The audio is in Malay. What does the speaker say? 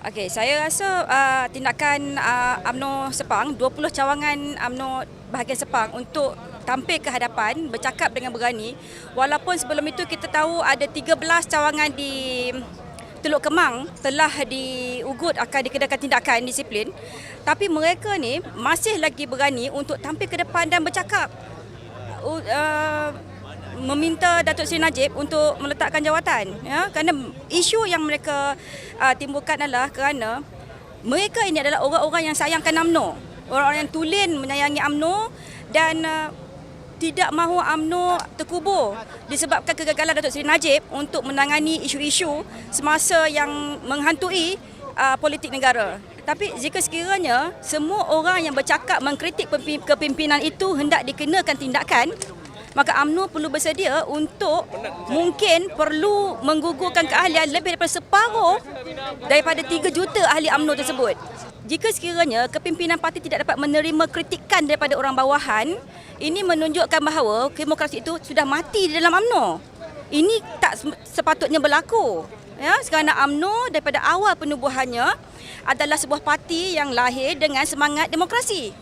Okey, saya rasa uh, tindakan uh, UMNO Sepang, 20 cawangan UMNO bahagian Sepang untuk tampil ke hadapan, bercakap dengan berani. Walaupun sebelum itu kita tahu ada 13 cawangan di Teluk Kemang telah diugut akan dikenakan tindakan disiplin. Tapi mereka ni masih lagi berani untuk tampil ke depan dan bercakap. Uh, meminta Datuk Seri Najib untuk meletakkan jawatan ya kerana isu yang mereka uh, timbulkan adalah kerana mereka ini adalah orang-orang yang sayangkan UMNO orang-orang yang tulen menyayangi UMNO dan uh, tidak mahu UMNO terkubur disebabkan kegagalan Datuk Seri Najib untuk menangani isu-isu semasa yang menghantui uh, politik negara. Tapi jika sekiranya semua orang yang bercakap mengkritik kepimpinan itu hendak dikenakan tindakan, maka UMNO perlu bersedia untuk mungkin perlu menggugurkan keahlian lebih daripada separuh daripada 3 juta ahli UMNO tersebut. Jika sekiranya kepimpinan parti tidak dapat menerima kritikan daripada orang bawahan, ini menunjukkan bahawa demokrasi itu sudah mati di dalam UMNO. Ini tak sepatutnya berlaku. Ya, kerana UMNO daripada awal penubuhannya adalah sebuah parti yang lahir dengan semangat demokrasi.